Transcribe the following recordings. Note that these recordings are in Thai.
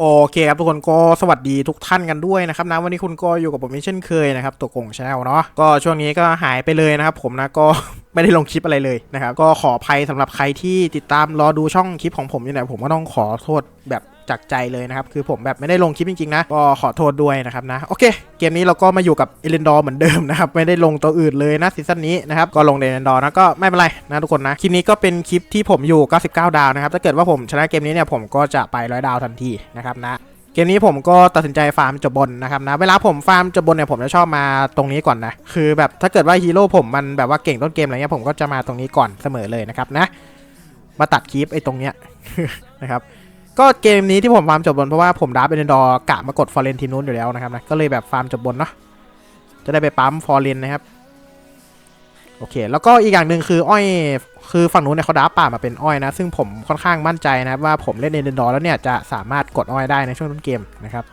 โอเคครับทุกคนก็สวัสดีทุกท่านกันด้วยนะครับนะวันนี้คุณก็อยู่กับผมเช่นเคยนะครับตัวกงชาแนลเนาะก็ช่วงนี้ก็หายไปเลยนะครับผมนะก็ไม่ได้ลงคลิปอะไรเลยนะครับก็ขออภัยสำหรับใครที่ติดตามรอดูช่องคลิปของผมอยู่เนี่ยผมก็ต้องขอโทษแบบ จากใจเลยนะครับ คือผมแบบไม่ได้ลงคลิปจริงๆนะ ก็ขอโทษด้วยนะครับนะ โอเค เกมนี้เราก็มาอยู่กับเอเลนดอร์เหมือนเดิมนะครับ ไม่ได้ลงตัวอื่นเลยนะซีซั่นนี้นะครับ ก็ลงเอเลนดอร์นะก็ไม่เป็นไรนะทุกคนนะ คลิปนี้ก็เป็นคลิปที่ผมอยู่ 99 ดาวนะครับ ถ้าเกิดว่าผมชนะเกมนี้เนี่ยผมก็จะไปร้อยดาวทันทีนะครับนะเกมนี้ผมก็ตัดสินใจฟาร์มจบบนนะครับนะเวลาผมฟาร์มจบบนเนี่ยผมจะชอบมาตรงนี้ก่อนนะคือแบบถ้าเกิดว่าฮีโร่ผมมันแบบว่าเก่งต้นเกมอะไรเงี้ยผมก็จะมาตรงนี้ก่อนเสมอเลยนะครับนะมาตัดคลิปไอ้ตรงเนี้ยนะครับ ก็เกมนี้ที่ผมฟาร์มจบบนเพราะว่าผมดับเอเดนดอร์กะมากดฟอร์เรนทีนู้นอยู่แล้วนะครับนะก็เลยแบบฟาร์มจบบนเนาะจะได้ไปปั๊มฟอร์เรนนะครับโอเค แล้วก็อีกอย่างหนึ่งคืออ้อยคือฝั่งนู้นเนี่ยเขาดับป่ามาเป็นอ้อยนะ ซึ่งผมค่อนข้างมั่นใจนะครับว่าผมเล่นเอเดนดอร์แล้วเนี่ยจะสามารถกดอ้อยได้ในช่วงต้นเกมนะครับ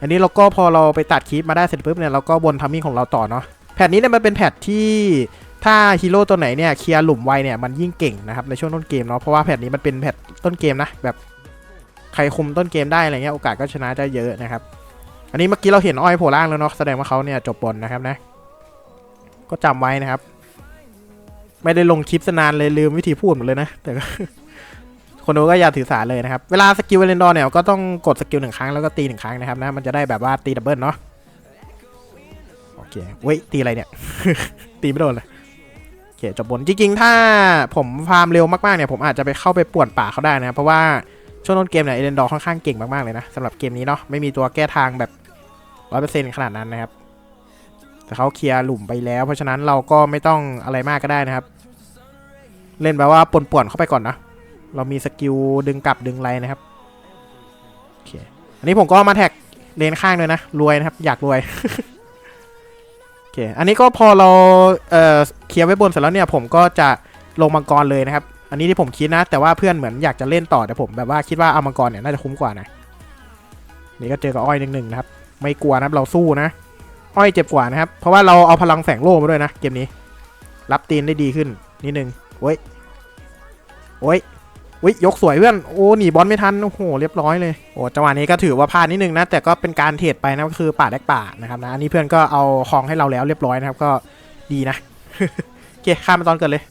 อันนี้เราก็พอเราไปตัดคลิปมาได้เสร็จปุ๊บเนี่ยเราก็บนทัมมิ่งของเราต่อเนาะแพทนี้เนี่ยมันเป็นแพทที่ ถ้าฮีโร่ตัวไหนเนี่ยเคลียร์หลุมไวเนี่ยมันยิ่งเก่งนะครับในช่วงต้นเกมเนาะเพราะว่าแพทนี้มันเป็นแพทต้นเกมนะแบบใครคุมต้นเกมได้อะไรเงี้ยโอกาสก็ชนะจะเยอะนะครับอันนี้เมื่อกี้เราเห็นอ้อยโผล่ล่างแล้วเนาะแสดงว่าเขาเนี่ยจบบนนะครับนะ ก็จำไว้นะครับ ไม่ได้ลงคลิปสนานเลยลืมวิธีพูดหมดเลยนะแต่คนดูก็อย่าถือสาเลยนะครับ เวลาสกิลเวเลนดอร์เนี่ยก็ต้องกดสกิลหนึ่งครั้งแล้วก็ตีหนึ่งครั้งนะครับนะมันจะได้แบบว่าตีดับเบิลเนาะโอเคเว้ยตีอะไรเนี่ย ตีไม่โดนเลย เคจบบนจริงๆ ถ้าผมฟาร์มเร็วมากๆเนี่ยผมอาจจะไปเข้าไปป่วนป่าเขาได้นะครับเพราะว่าช่วงต้นเกมเนี่ยเอเลนดอร์ค่อนข้างเก่งมากๆเลยนะสำหรับเกมนี้เนาะไม่มีตัวแก้ทางแบบร้อยเปอร์เซ็นต์ขนาดนั้นนะครับ แต่เขาเคลียร์หลุมไปแล้ว เพราะฉะนั้นเราก็ไม่ต้องอะไรมากก็ได้นะครับ เล่นแบบว่าป่วนๆเข้าไปก่อนนะเรามีสกิลดึงกลับดึงไรนะครับโอเคอันนี้ผมก็มาแท็กเลนข้างเลยนะรวยนะครับ อยากรวย อเค อันนี้ก็พอเราเอ่อเคลียร์ไว้บนเสร็จแล้วเนี่ยผมก็จะลงมังกรเลยนะครับ อันนี้ที่ผมคิดนะ แต่ว่าเพื่อนเหมือนอยากจะเล่นต่อแต่ผมแบบว่าคิดว่าเอามังกรเนี่ยน่าจะคุ้มกว่านะ นี่ก็เจอกับอ้อยหนึ่งหนึ่งนะครับ ไม่กลัวนะครับเราสู้นะ อ้อยเจ็บกว่านะครับ เพราะว่าเราเอาพลังแฝงโล่มาด้วยนะเกมนี้ รับตีนได้ดีขึ้นนิดนึงโอ้ยโอ้ย อุ้ยกสวยเพื่อน โอ้หนีบอลไม่ทัน โอ้โห เรียบร้อยเลย โอ้จังหวะนี้ก็ถือว่าพลาดนิดนึงนะ แต่ก็เป็นการเทรดไปนะก็คือป่าแดกป่านะครับนะ อันนี้เพื่อนก็เอาของให้เราแล้วเรียบร้อยนะครับ ก็ดีนะ โอเค ข้ามไปตอนเกิดเลย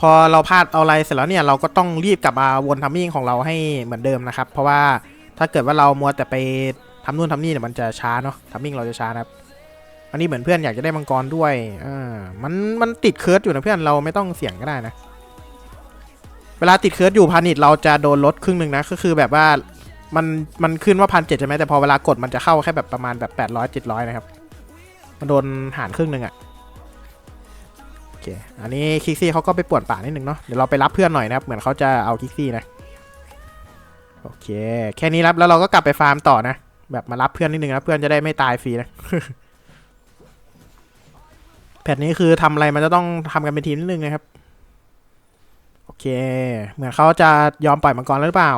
พอเราพลาดเอาอะไรเสร็จแล้วเนี่ย เราก็ต้องรีบกลับมาวนทัมมิ่งของเราให้เหมือนเดิมนะครับ เพราะว่าถ้าเกิดว่าเรามัวแต่ไปทำนู่นทำนี่เนี่ยมันจะช้าเนาะทัมมิ่งเราจะช้านะครับอันนี้เหมือนเพื่อนอยากจะได้มังกรด้วยอ่ามัน มันติดเคิร์ดอยู่นะเพื่อน เราไม่ต้องเสี่ยงก็ได้นะ เวลาติดเคิร์ดอยู่พานิชเราจะโดนลดครึ่งหนึ่งนะก็คือแบบว่ามันมันขึ้นว่าพันเจ็ดใช่ไหมแต่พอเวลากดมันจะเข้าแค่แบบประมาณแบบแปดร้อยเจ็ดร้อยนะครับ มันโดนหารครึ่งหนึ่งอะ่ะโอเคอันนี้คิกซี่เขาก็ไปป่วนป่านิดนึงเนาะเดี๋ยวเราไปรับเพื่อนหน่อยนะครับ เหมือนเขาจะเอาคิกซี่นะโอเค แค่นี้รับแล้วเราก็กลับไปฟาร์มต่อนะ แบบมารับเพื่อนนิดนึงนะเพื่อนจะได้ไม่ตายฟรีนะแพทนี้คือทำอะไรมันจะต้องทำกันเป็นทีมนิดนึงนะครับ เค เหมือนเขาจะยอมปล่อยมังกรแล้วหรือเปล่า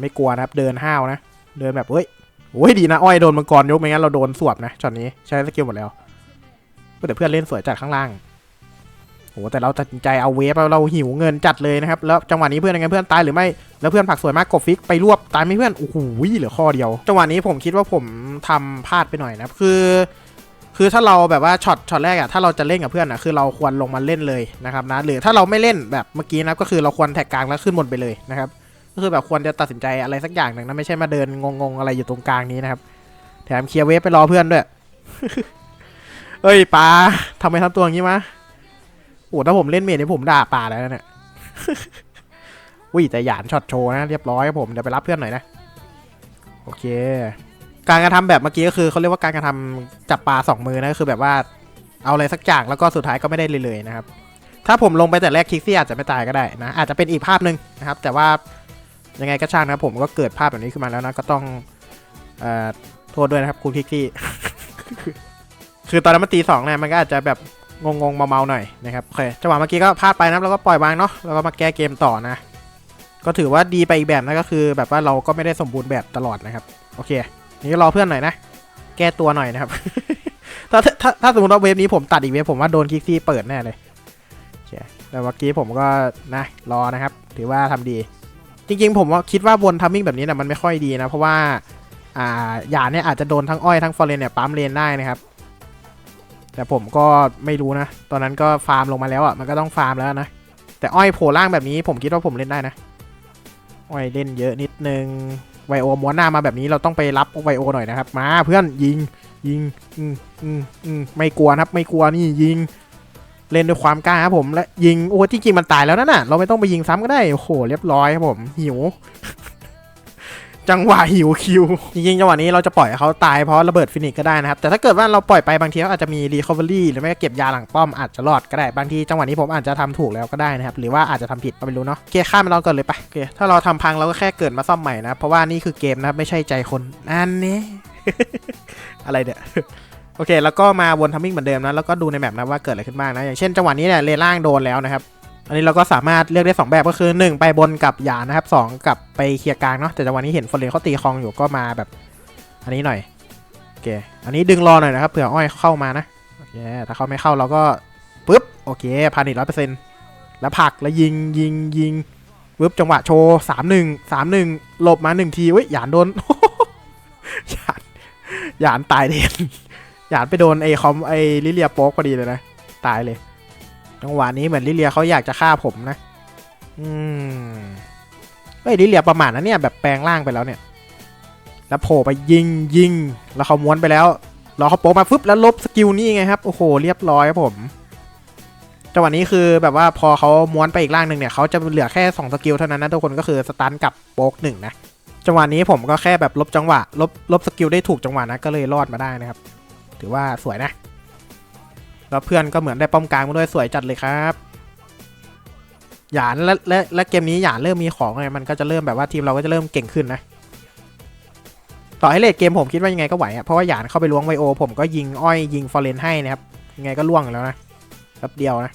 ไม่กลัวนะครับ เดินห้าวนะ เดินแบบเฮ้ยโอ้ยดีนะอ้อยโดนมังกรยกไม่งั้นเราโดนสวบนะช็อตนี้ใช้สกิลหมดแล้วแต่เพื่อนเล่นสวยจัดข้างล่างโอ้แต่เราตัดสินใจเอาเวฟเราหิวเงินจัดเลยนะครับ แล้วจังหวะนี้เพื่อนยังไงเพื่อนตายหรือไม่แล้วเพื่อนผักสวยมากกบฟิกไปรวบตายไม่เพื่อนโอ้โหเหลือข้อเดียว จังหวะนี้ผมคิดว่าผมทำพลาดไปหน่อยนะคือ คือถ้าเราแบบว่าช็อตช็อตแรกอะถ้าเราจะเล่นกับเพื่อนอะคือเราควรลงมาเล่นเลยนะครับนะหรือถ้าเราไม่เล่นแบบเมื่อกี้นะก็คือเราควรแท็กกลางแล้วขึ้นบนไปเลยนะครับก็คือแบบควรจะตัดสินใจอะไรสักอย่างหนึ่งนะไม่ใช่มาเดินงงๆอะไรอยู่ตรงกลางนี้นะครับแถมเคลียร์เวฟไปรอเพื่อนด้วยเอ้ยปลาทำไมทำตัวอย่างนี้มะโอ้ถ้าผมเล่นเมดนี่ผมด่าปลาแล้วเนี่ยอุ้ยแต่หยานช็อตโชว์นะเรียบร้อยครับผมเดี๋ยวไปรับเพื่อนหน่อยนะโอเค การกระทำแบบเมื่อกี้ก็คือเขาเรียกว่าการกระทำจับปลาสองมือนะก็คือแบบว่าเอาอะไรสักอย่างแล้วก็สุดท้ายก็ไม่ได้เลยเลยนะครับ ถ้าผมลงไปแต่แรกคิกซี่อาจจะไม่ตายก็ได้นะ อาจจะเป็นอีกภาพหนึ่งนะครับ แต่ว่ายังไงก็ช่างนะผมก็เกิดภาพแบบนี้ขึ้นมาแล้วนะก็ต้องเอ่อโทษด้วยนะครับคุณคิกซี่คือตอนนั้นมันตีสองเนี่ยมันก็อาจจะแบบงงๆเมาๆหน่อยนะครับโอเคจังหวะเมื่อกี้ก็พลาดไปนะแล้วก็ปล่อยวางเนาะแล้วก็มาแก้เกมต่อนะ ก็ถือว่าดีไปอีกแบบนะก็คือ แบบว่าเราก็ไม่ได้สมบูรณ์แบบตลอดนะครับ โอเค นี่ก็รอเพื่อนหน่อยนะ แก้ตัวหน่อยนะครับ ถ้าถ้าถ้าสมมติว่าเวฟนี้ผมตัดอีกเวฟผมว่าโดนคิกซี่เปิดแน่เลยเคแต่เมื่อกี้ผมก็นะรอนะครับ ถือว่าทำดี จริงๆ ผมว่าคิดว่าวนทัมมิ่งแบบนี้นะมันไม่ค่อยดีนะ เพราะว่าอ่าหยาเนี่ยอาจจะโดนทั้งอ้อยทั้งฟอร์เรนเนี่ยปั๊มเลนได้นะครับ แต่ผมก็ไม่รู้นะ ตอนนั้นก็ฟาร์มลงมาแล้วอะมันก็ต้องฟาร์มแล้วนะ แต่อ้อยโผล่ล่างแบบนี้ผมคิดว่าผมเล่นได้นะ อ้อยเล่นเยอะนิดนึง ไวโอม้วนหน้ามาแบบนี้เราต้องไปรับไวโอหน่อยนะครับ มาเพื่อนยิงยิงอืมอืมอืมไม่กลัวครับ ไม่กลัวนี่ยิง เล่นด้วยความกล้าครับผมและยิงโอ้จริงมันตายแล้วนั่นน่ะ เราไม่ต้องไปยิงซ้ำก็ได้โอ้โหเรียบร้อยครับผมหิว จังหวะหิวคิว จริงๆ จังหวะนี้เราจะปล่อยเขาตายเพราะระเบิดฟินิกก็ได้นะครับ แต่ถ้าเกิดว่าเราปล่อยไปบางทีเขาอาจจะมีรีคอเวอรี่หรือไม่ก็เก็บยาหลังป้อมอาจจะรอดก็ได้ บางทีจังหวะนี้ผมอาจจะทำถูกแล้วก็ได้นะครับ หรือว่าอาจจะทำผิดก็ไม่รู้เนาะโอเคข้ามไปเราก่อนเลยไปโอเคถ้าเราทำพังเราก็แค่เกิดมาซ่อมใหม่นะ เพราะว่านี่คือเกมนะครับไม่ใช่ใจคนอันนี้ อะไรเนี่ยโอเค แล้วก็มาวนทัมมิ่งเหมือนเดิมนะแล้วก็ดูในแมปนะว่าเกิดอะไรขึ้นบ้างนะอย่างเช่นจังหวะนี้เนี่ยเลล่างโดนแล้วนะครับ อันนี้เราก็สามารถเลือกได้ 2 แบบก็คือ 1 ไปบนกับหยานะครับ2กับไปเคลียร์กลางเนาะแต่จังหวะนี้เห็นฟอร์เรนเขาตีคลองอยู่ก็มาแบบ อันนี้หน่อยโอเคอันนี้ดึงรอหน่อยนะครับเผื่ออ้อยเข้ามานะโอเคถ้าเขาไม่เข้าเราก็ปุ๊บโอเคพานิชร้อยเปอร์เซ็นต์แล้วผลักแล้วยิงยิงยิงปุ๊บจังหวะโชว์สามหนึ่งสามหนึ่งหลบมาหนึ่งทีเว้ยหยานโดนหยานหยานตายเด่นหยาดไปโดนไอ้คอมไอ้ลิเลียโป๊กพอดีเลยนะ ตายเลย จังหวะนี้เหมือนลิเลียเขาอยากจะฆ่าผมนะ อืมเฮ้ยลิเลียประมาทนะเนี่ยแบบแปลงร่างไปแล้วเนี่ย แล้วโผล่ไปยิงยิง แล้วเขาม้วนไปแล้ว รอเขาโป๊กมาฟึบแล้วลบสกิลนี่ไงครับ โอ้โห เรียบร้อยครับผม จังหวะนี้คือแบบว่าพอเขาม้วนไปอีกร่างหนึ่งเนี่ยเขาจะเหลือแค่2สกิลเท่านั้นนะทุกคนก็คือสตันกับโป๊กหนึ่งนะ จังหวะนี้ผมก็แค่แบบลบจังหวะ ลบลบสกิลได้ถูกจังหวะนะก็เลยรอดมาได้นะครับ ถือว่าสวยนะ แล้วเพื่อนก็เหมือนได้ป้อมกลางมาด้วยสวยจัดเลยครับหยานและและและเกมนี้หยานเริ่มมีของไงมันก็จะเริ่มแบบว่าทีมเราก็จะเริ่มเก่งขึ้นนะต่อให้เลทเกมผมคิดว่ายังไงก็ไหวอะเพราะว่าหยานเข้าไปล้วงไวโอ ผมก็ยิงอ้อยยิงฟอร์เรนให้นะครับยังไงก็ล่วงแล้วนะแป๊บเดียวนะ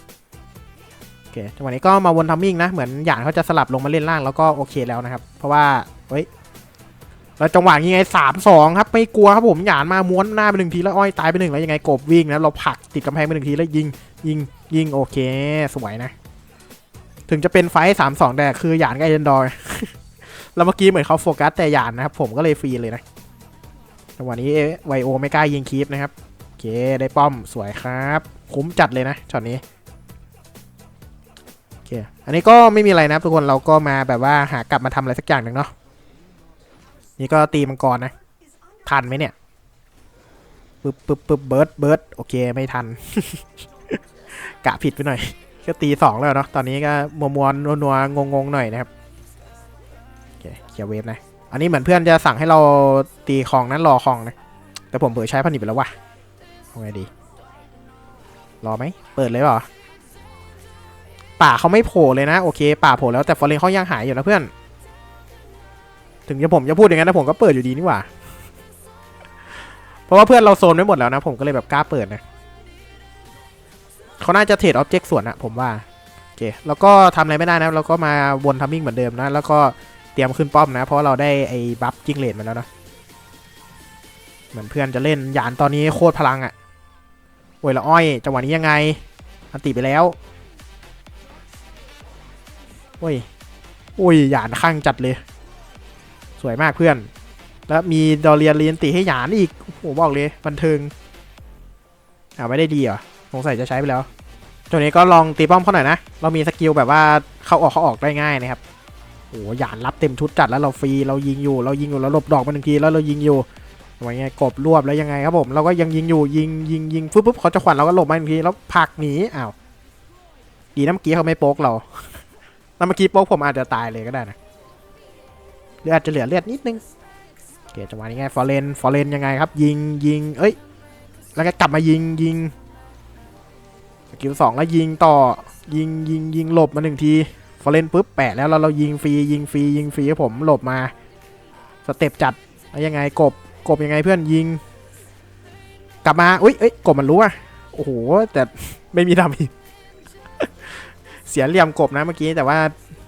โอเคจังหวะนี้ก็มาวนทัมมิ่งนะเหมือนหยานเขาจะสลับลงมาเล่นล่างแล้วก็โอเคแล้วนะครับ เพราะว่าเฮ้ย แล้วจังหวะนี้ไงสามสองครับไม่กลัวครับผมหยานมาม้วนหน้าไปหนึ่งทีแล้วอ้อยตายไปหนึ่งแล้วยังไงกบวิ่งนะเราผลักติดกำแพงไปหนึ่งทีแล้วยิงยิงยิงโอเค สวยนะ ถึงจะเป็นไฟสามสองแต่คือหยานกับเอนดอยแล้วเมื่อกี้เหมือนเขาโฟกัสแต่หยานนะครับผมก็เลยฟรีเลยนะจังหวะนี้ไวโอไม่กล้ายิงคีปนะครับโอเคได้ป้อมสวยครับ คุ้มจัดเลยนะช็อตนี้โอเคอันนี้ก็ไม่มีอะไรนะทุกคนเราก็มาแบบว่าหากลับมาทำอะไรสักอย่างหนึ่งเนาะ นี่ก็ตีมังกรนะ ทันไหมเนี่ยปึ๊บปึ๊บปึ๊บเบิร์ดเบิร์ดโอเคไม่ทัน กะผิดไปหน่อย ก็ตีสองแล้วเนาะตอนนี้ก็มัวมัวนัวนัวงงงหน่อยนะครับโอเคเคลียร์เวฟนะ อันนี้เหมือนเพื่อนจะสั่งให้เราตีของนั้นรอของนะ แต่ผมเปิดใช้พันนิบไปแล้ววะเอาไงดี รอไหม เปิดเลยเปล่าป่าเขาไม่โผล่เลยนะ โอเค ป่าโผล่แล้วแต่ฟอร์เรนเขายังหายอยู่นะเพื่อน ถึงจะผมจะพูดอย่างนั้นนะผมก็เปิดอยู่ดีนี่หว่า เพราะว่าเพื่อนเราโซนไว้หมดแล้วนะ ผมก็เลยแบบกล้าเปิดนะเขาน่าจะเทรดออบเจกต์ส่วนอะผมว่าโอเคแล้วก็ทำอะไรไม่ได้นะเราก็มาวนทัมมิ่งเหมือนเดิมนะ แล้วก็เตรียมขึ้นป้อมนะ เพราะเราได้ไอ้บัฟจิ้งเลดมาแล้วนะเหมือนเพื่อนจะเล่นหยานตอนนี้โคตรพลังอะโอ้ยละอ้อย จังหวะนี้ยังไง อันติไปแล้วโอ้ยโอ้ยหยานข้างจัดเลย สวยมากเพื่อน แล้วมีดอเรียนเรียนตีให้หยานอีกโอ้โหบอกเลยบันเทิงอ่าไม่ได้ดีเหรอสงสัยจะใช้ไปแล้วตัวนี้ก็ลองตีป้อมเขาหน่อยนะ เรามีสกิลแบบว่าเข้าออกเข้าออกได้ง่ายนะครับโอ้โหหยานรับเต็มชุดจัดแล้วเราฟรีเรายิงอยู่ เรายิงอยู่เราหลบดอกมาหนึ่งทีแล้วเรายิงอยู่ทำไมไงกบรวบแล้วยังไงครับผมเราก็ยังยิงอยู่ยิงยิงยิงฟึบปุ๊บเขาจะขวัญเราก็หลบมาหนึ่งทีแล้วผักหนีอ้าวดีนะเมื่อกี้เขาไม่โป๊กเราถ้าเมื่อกี้โป๊กผมอาจจะตายเลยก็ได้นะ หรืออาจจะเหลือเลือดนิดนึงโอเคจังหวะนี้ไงฟอร์เรนฟอร์เรนยังไงครับ ยิงยิงเอ้ย แล้วก็กลับมายิงยิงสกิลสองแล้วยิงต่อยิงยิงยิงหลบมาหนึ่งทีฟอร์เรนปุ๊บแปะแล้วเราเรายิงฟรียิงฟรียิงฟรีให้ผมหลบมาสเต็ปจัดแล้วยังไงกบกบยังไงเพื่อนยิง กลับมาอุ้ยเอ้ยกบมันรู้อะโอ้โหแต่ไม่มีดำอีกเสียเหลี่ยมกบนะเมื่อกี้แต่ว่า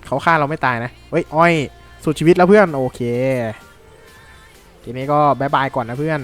เขาฆ่าเราไม่ตายนะเฮ้ยอ้อย สุดชีวิตแล้วเพื่อน โอเคทีนี้ก็บายบายก่อนนะเพื่อน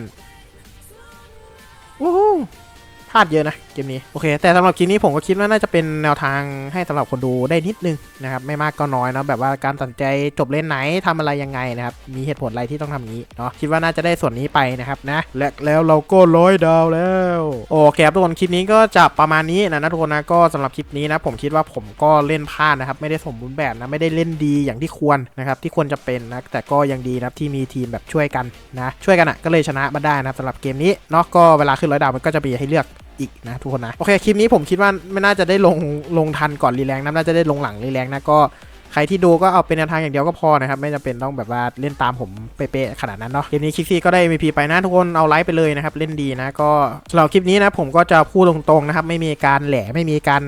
พลาดเยอะนะเกมนี้โอเค แต่สำหรับคลิปนี้ผมก็คิดว่าน่าจะเป็นแนวทางให้สำหรับคนดูได้นิดนึงนะครับไม่มากก็น้อยนะแบบว่าการตัดใจจบเล่นไหนทำอะไรยังไงนะครับมีเหตุผลอะไรที่ต้องทำอย่านี้เนาะคิดว่าน่าจะได้ส่วนนี้ไปนะครับนะและแล้วเราก็ร้อยดาวแล้วโอเคครับทุกคนคลิปนี้ก็จะประมาณนี้นะนะทุกคนนะก็สำหรับคลิปนี้นะผมคิดว่าผมก็เล่นพลาดนะครับไม่ได้สมบูรณ์แบบนะไม่ได้เล่นดีอย่างที่ควรนะครับที่ควรจะเป็นนะแต่ก็ยังดีนะที่มีทีมแบบช่วยกันนะช่วยกันอะก็เลยชนะมาได้นะครับสำหรับเกมนี้เนาะก็เวลาขึ้นร้อยดาวมันก็จะมีให้เลือก อีกนะทุกคนนะ โอเคคลิปนี้ผมคิดว่าไม่น่าจะได้ลงลงทันก่อนรีแรงนะน่าจะได้ลงหลังรีแรงนะก็ใครที่ดูก็เอาเป็นแนวทางอย่างเดียวก็พอนะครับ ไม่จำเป็นต้องแบบว่าเล่นตามผมเป๊ะๆขนาดนั้นเนาะคลิปนี้คิกซี่ก็ได้ MVP ไปนะทุกคนเอาไลค์ไปเลยนะครับ เล่นดีนะก็สำหรับคลิปนี้นะผมก็จะพูดตรงๆนะครับ ไม่มีการแหล่ไม่มีการ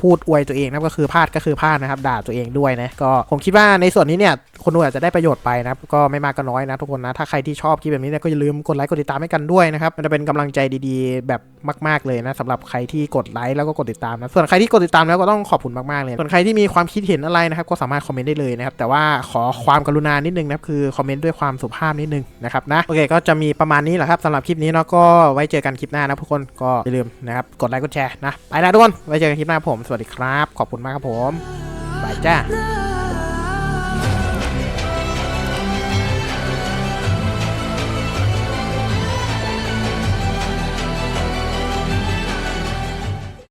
พูดอวยตัวเองนะก็คือพลาดก็คือพลาดนะครับด่าตัวเองด้วยนะก็ผมคิดว่าในส่วนนี้เนี่ย คนดูอาจจะได้ประโยชน์ไปนะครับก็ไม่มากก็น้อยนะทุกคนนะ ถ้าใครที่ชอบคลิปแบบนี้เนี่ยก็อย่าลืมกดไลค์กดติดตามให้กันด้วยนะครับ มันจะเป็นกำลังใจดีๆ แบบมาก ๆเลยนะสำหรับใครที่กดไลค์แล้วก็กดติดตามนะ ส่วนใครที่กดติดตามแล้วก็ต้องขอบคุณมากๆเลย ส่วนใครที่มีความคิดเห็นอะไรนะครับก็สามารถคอมเมนต์ได้เลยนะครับ แต่ว่าขอความกรุณานิดนึงนะคือคอมเมนต์ด้วยความสุภาพนิดนึงนะครับนะ โอเค ก็จะมีประมาณนี้แหละครับสำหรับคลิปนี้เนาะก็ไว้เจอกันคลิปหน้านะทุกคน ก็อย่าลืมนะครับ กดไลค์กดแชร์นะ ไปแล้วทุกคน ไว้เจอกันคลิปหน้าผม สวัสดีครับ ขอบคุณมากครับผม บายจ้า